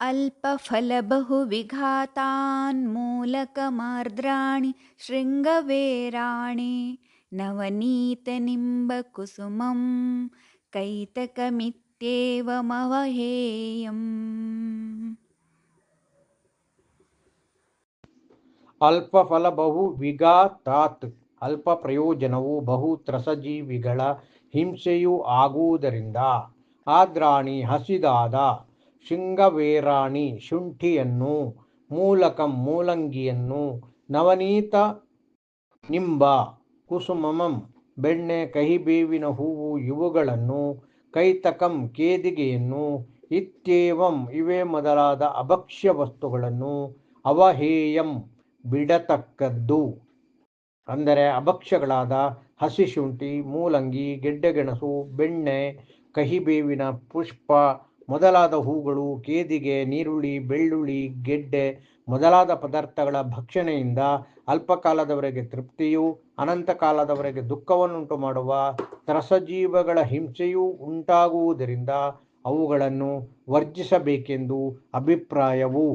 अल्पफलबहुविघातान्मूलकमार्द्राणि शृङ्गवेराणि नवनीतनिम्बकुसुमं कैतकमित्येवमवहेयम् ಅಲ್ಪ ಫಲ ಬಹು ವಿಘಾತಾತ್ ಅಲ್ಪ ಪ್ರಯೋಜನವು ಬಹು ತ್ರಸಜೀವಿಗಳ ಹಿಂಸೆಯೂ ಆಗುವುದರಿಂದ ಆದ್ರಾಣಿ ಹಸಿದಾದ ಶೃಂಗವೇರಾಣಿ ಶುಂಠಿಯನ್ನು, ಮೂಲಕಂ ಮೂಲಂಗಿಯನ್ನು, ನವನೀತ ನಿಂಬ, ಕುಸುಮಮಂ, ಬೆಣ್ಣೆ, ಕಹಿಬೇವಿನ ಹೂವು ಇವುಗಳನ್ನು, ಕೈತಕಂ ಕೇದಿಗೆಯನ್ನು, ಇತ್ಯೇವಂ ಇವೇ ಮೊದಲಾದ ಅಭಕ್ಷ್ಯ ವಸ್ತುಗಳನ್ನು, ಅವಹೇಯಂ ಬಿಡತಕ್ಕದ್ದು. ಅಂದರೆ ಅಭಕ್ಷ್ಯಗಳಾದ ಹಸಿ ಶುಂಠಿ, ಮೂಲಂಗಿ, ಗೆಡ್ಡೆಗೆಣಸು, ಬೆಣ್ಣೆ, ಕಹಿಬೇವಿನ ಪುಷ್ಪ ಮೊದಲಾದ ಹೂಗಳು, ಕೇದಿಗೆ, ನೀರುಳ್ಳಿ, ಬೆಳ್ಳುಳ್ಳಿ, ಗೆಡ್ಡೆ ಮೊದಲಾದ ಪದಾರ್ಥಗಳ ಭಕ್ಷಣೆಯಿಂದ ಅಲ್ಪಕಾಲದವರೆಗೆ ತೃಪ್ತಿಯು ಅನಂತ ಕಾಲದವರೆಗೆ ದುಃಖವನ್ನುಂಟು ಮಾಡುವ ತ್ರಸಜೀವಗಳ ಹಿಂಸೆಯೂ ಉಂಟಾಗುವುದರಿಂದ ಅವುಗಳನ್ನು ವರ್ಜಿಸಬೇಕೆಂದು ಅಭಿಪ್ರಾಯವು